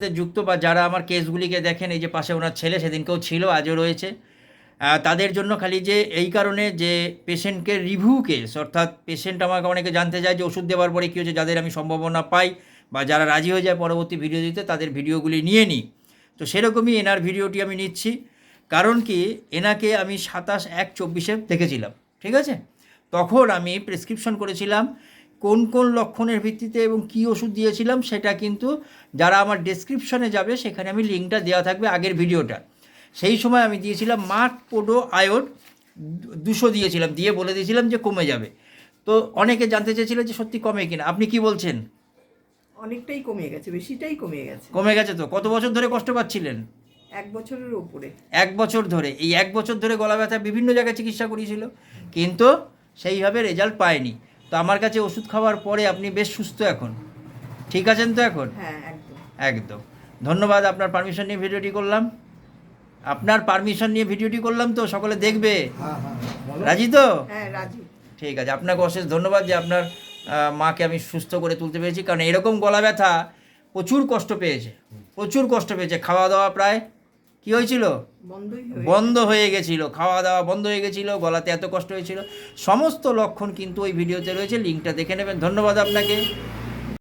যুক্ত বা যারা আমার কেসগুলিকে দেখেন, এই যে পাশে ওনার ছেলে সেদিনকেও ছিল, আজও রয়েছে তাদের জন্য খালি যে এই কারণে যে পেশেন্টকে রিভিউ কেস, অর্থাৎ পেশেন্ট আমাকে অনেকে জানতে চায় যে ওষুধ দেওয়ার পরে কী হচ্ছে যাদের আমি সম্ভাবনা পাই বা যারা রাজি হয়ে যায় পরবর্তী ভিডিও দিতে, তাদের ভিডিওগুলি নিয়ে নিই। তো সেরকমই এনার ভিডিওটি আমি নিচ্ছি, কারণ কি, এনাকে আমি সাতাশ এক চব্বিশে দেখেছিলাম, ঠিক আছে? তখন আমি প্রেসক্রিপশন করেছিলাম কোন কোন লক্ষণের ভিত্তিতে এবং কি ওষুধ দিয়েছিলাম সেটা কিন্তু যারা আমার ডেসক্রিপশনে যাবে সেখানে আমি লিঙ্কটা দেওয়া থাকবে আগের ভিডিওটা। সেই সময় আমি দিয়েছিলাম মাঠ পোডো আয়োড দুশো দিয়েছিলাম দিয়ে বলে দিয়েছিলাম যে কমে যাবে। তো অনেকে জানতে চেয়েছিল যে সত্যি কমে কিনা। আপনি কি বলছেন? অনেকটাই কমে গেছে বেশিটাই কমে গেছে। কমে গেছে তো? কত বছর ধরে কষ্ট পাচ্ছিলেন? এক বছরের উপরে। এক বছর ধরে। এই এক বছর ধরে গলা ব্যথা বিভিন্ন জায়গায় চিকিৎসা করিয়েছিল কিন্তু সেইভাবে রেজাল্ট পায়নি। তো আমার কাছে ওষুধ খাওয়ার পরে আপনি বেশ সুস্থ এখন। ঠিক আছেন তো এখন? হ্যাঁ একদম। একদম। ধন্যবাদ আপনার পারমিশন নিয়ে ভিডিওটি করলাম। আপনার পারমিশন নিয়ে ভিডিওটি করলাম তো সকলে দেখবে। রাজি তো? হ্যাঁ রাজি। ঠিক আছে আপনাকে অশেষ ধন্যবাদ যে আপনার মাকে আমি সুস্থ করে তুলতে পেরেছি। কারণ এরকম গলা ব্যথা প্রচুর কষ্ট পেয়েছে। প্রচুর কষ্ট পেয়েছে। খাওয়া দাওয়া প্রায় কি হয়েছিল? বন্ধ হয়ে গেছিল খাওয়া দাওয়া বন্ধ হয়ে গেছিল গলাতে এত কষ্ট হয়েছিল। সমস্ত লক্ষণ কিন্তু ওই ভিডিওতে রয়েছে লিঙ্কটা দেখে নেবেন। ধন্যবাদ আপনাকে।